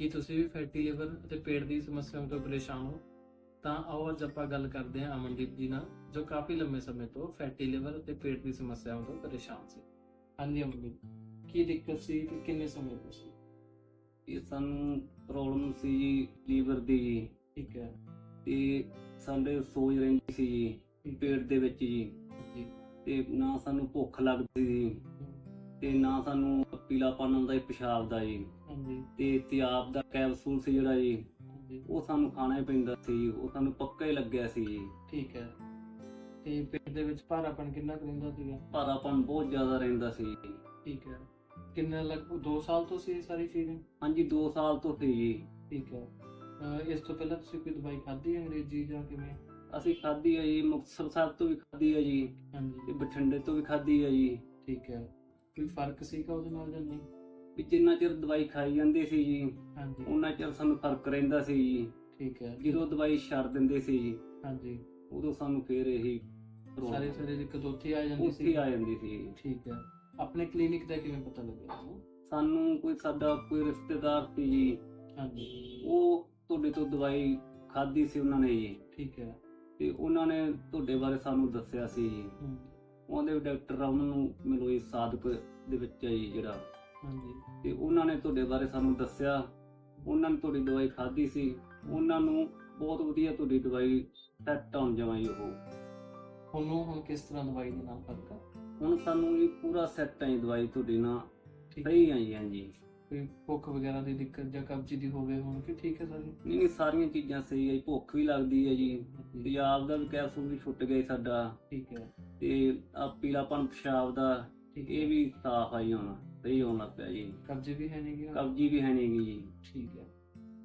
ਕੀ ਤੁਸੀਂ ਵੀ fatty liver ਅਤੇ ਪੇਟ ਦੀ ਸਮੱਸਿਆਵਾਂ ਤੋਂ ਪਰੇਸ਼ਾਨ ਹੋ? ਤਾਂ ਆਓ ਅੱਜ ਆਪਾਂ ਗੱਲ ਕਰਦੇ ਹਾਂ ਅਮਨਦੀਪ ਜੀ ਨਾਲ ਜੋ ਕਾਫੀ ਲੰਮੇ ਸਮੇਂ ਤੋਂ ਫੈਟੀ ਲਿਵਰ ਅਤੇ ਪੇਟ ਦੀ ਸਮੱਸਿਆਵਾਂ ਤੋਂ ਪਰੇਸ਼ਾਨ ਸੀ। ਹਾਂਜੀ ਅਮਨਦੀਪ ਕੀ ਦਿੱਕਤ ਸੀ ਤੇ ਕਿੰਨੇ ਸਮੇਂ ਤੋਂ ਸੀ? ਇਹ ਸਾਨੂੰ ਪ੍ਰੋਬਲਮ ਸੀ ਜੀ ਲੀਵਰ ਦੀ ਜੀ। ਠੀਕ ਹੈ। ਤੇ ਸਾਡੇ ਸੋਜ ਰਹਿੰਦੀ ਸੀ ਜੀ ਪੇਟ ਦੇ ਵਿੱਚ ਜੀ। ਜੀ। ਤੇ ਨਾ ਸਾਨੂੰ ਭੁੱਖ ਲੱਗਦੀ ਸੀ। ਤੇ ਨਾ ਸਾਨੂੰ ਪੀਲਾਪਨ ਆਉਂਦਾ ਸੀ ਪਿਸ਼ਾਬ ਦਾ ਜੀ। ਹਾਂਜੀ। ਤੇ ਤਿਆਬ ਦਾ ਕੈਪਸੂਲ ਸੀ ਜਿਹੜਾ ਜੀ ਹਾਂਜੀ। ਉਹ ਸਾਨੂੰ ਖਾਣਾ ਹੀ ਪੈਂਦਾ ਸੀ ਉਹ ਸਾਨੂੰ ਪੱਕਾ ਹੀ ਲੱਗਿਆ ਸੀ ਜੀ। ਠੀਕ ਹੈ। ਤੇ ਪੇਟ ਦੇ ਵਿੱਚ ਭਾਰਾਪਣ ਕਿੰਨਾ ਕੁ ਰਹਿੰਦਾ ਸੀਗਾ? ਭਾਰਾਪਨ ਬਹੁਤ ਜ਼ਿਆਦਾ ਰਹਿੰਦਾ ਸੀ ਜੀ। ਠੀਕ ਹੈ। ਕਿੰਨਾ ਲਗਭਗ 2 ਸਾਲ ਤੋਂ ਸੀ ਇਹ ਸਾਰੀ ਚੀਜ਼ਾਂ ਹਾਂਜੀ 2 ਸਾਲ ਤੋਂ ਸੀ ਜੀ। ਠੀਕ ਹੈ। ਅਹ ਇਸ ਤੋਂ ਪਹਿਲਾਂ ਤੁਸੀਂ ਕੋਈ ਦਵਾਈ ਖਾਧੀ ਹੈ ਅੰਗਰੇਜ਼ੀ ਜਾਂ ਕਿਵੇਂ? ਅਸੀਂ ਖਾਧੀ ਹੈ ਜੀ ਮੁਕਤਸਰ ਸਾਹਿਬ ਤੋਂ ਵੀ ਖਾਧੀ ਹੈ ਜੀ। ਤੇ ਹਾਂਜੀ ਬਠਿੰਡੇ ਤੋਂ ਵੀ ਖਾਧੀ ਹੈ ਜੀ। ਠੀਕ ਹੈ। ਕੋਈ ਫ਼ਰਕ ਸੀਗਾ ਉਹਦੇ ਨਾਲ ਜਾਂ ਨਹੀਂ? ਵੀ ਜਿੰਨਾ ਚਿਰ ਦਵਾਈ ਖਾਈ ਜਾਂਦੀ ਸੀ ਜੀ ਹਾਂਜੀ। ਉਹਨਾਂ ਚਿਰ ਸਾਨੂੰ ਫ਼ਰਕ ਰਹਿੰਦਾ ਸੀ ਜੀ। ਠੀਕ ਹੈ। ਜਦੋਂ ਦਵਾਈ ਛੱਡ ਦਿੰਦੇ ਸੀ ਜੀ ਹਾਂਜੀ। ਉਦੋਂ ਸਾਨੂੰ ਫੇਰ ਇਹੀ ਸਾਰੇ ਸਾਰੇ ਦਿੱਕਤ ਉੱਥੇ ਆ ਜਾਂਦੀ ਉੱਥੇ ਸੀ ਆ ਜਾਂਦੀ ਸੀ ਜੀ। ਠੀਕ ਹੈ। ਆਪਣੇ ਕਲੀਨਿਕ ਦਾ ਕਿਵੇਂ ਪਤਾ ਲੱਗਿਆ ਤੁਹਾਨੂੰ? ਸਾਨੂੰ ਕੋਈ ਸਾਡਾ ਕੋਈ ਰਿਸ਼ਤੇਦਾਰ ਸੀ ਜੀ ਹਾਂਜੀ। ਉਹ ਤੁਹਾਡੇ ਤੋਂ ਦਵਾਈ ਖਾਧੀ ਸੀ ਉਹਨਾਂ ਨੇ ਜੀ। ਠੀਕ ਹੈ। ਤੇ ਉਹਨਾਂ ਨੇ ਤੁਹਾਡੇ ਬਾਰੇ ਸਾਨੂੰ ਦੱਸਿਆ ਸੀ ਜੀ। ਹਮ, ਉਹਦੇ ਡਾਕਟਰ ਰਾਮ ਨੂੰ ਮਿਲੋ ਇਹ ਸਾਦਕ ਦੇ ਵਿੱਚ ਹੈ ਜੀ ਜਿਹੜਾ ਹਾਂਜੀ। ਤੇ ਉਹਨਾਂ ਨੇ ਤੁਹਾਡੇ ਬਾਰੇ ਸਾਨੂੰ ਦੱਸਿਆ ਉਹਨਾਂ ਨੇ ਤੁਹਾਡੀ ਦਵਾਈ ਖਾਧੀ ਸੀ ਉਹਨਾਂ ਨੂੰ ਬਹੁਤ ਵਧੀਆ ਤੁਹਾਡੀ ਦਵਾਈ ਸੈੱਟ ਹੋਣ ਜਮਾਈ ਉਹ। ਉਹ ਹੁਣ ਕਿਸ ਤਰ੍ਹਾਂ ਦਵਾਈ ਦੇ ਨਾਲ ਫ਼ਰਕ ਆ? ਹੁਣ ਸਾਨੂੰ ਇਹ ਪੂਰਾ ਸੈੱਟ ਹੈ ਦਵਾਈ ਤੁਹਾਡੀ ਨਾਲ। ਸਹੀ ਆਈ ਹਾਂ ਜੀ ਕੋਈ ਭੁੱਖ ਵਗੈਰਾ ਦੀ ਦਿੱਕਤ ਜਾਂ ਕਬਜ਼ ਦੀ ਹੋਵੇ ਹੁਣ ਕਿ ਠੀਕ ਹੈ ਸਾਰੀ? ਨਹੀਂ ਨਹੀਂ ਸਾਰੀਆਂ ਚੀਜ਼ਾਂ ਸਹੀ ਹੈ ਭੁੱਖ ਵੀ ਲੱਗਦੀ ਹੈ ਜੀ। ਪੰਜਾਬ ਦਾ ਵੀ ਕੈਪਸੂਲ ਵੀ ਛੁੱਟ ਗਿਆ ਸਾਡਾ। ਠੀਕ ਹੈ। ਤੇ ਆ ਪੀਲਾਪਨ ਪਿਸ਼ਾਬ ਦਾ ਠੀਕ ਇਹ ਵੀ ਸਾਫ਼ ਆਈ ਹੁਣ ਸਹੀ ਹੋਣ ਲੱਗ ਪਿਆ ਜੀ। ਕਬਜ਼ ਵੀ ਹੈ ਨਹੀਂ ਗਿਆ ਕਬਜੀ ਵੀ ਹੈ ਨਹੀਂ ਜੀ। ਠੀਕ ਹੈ।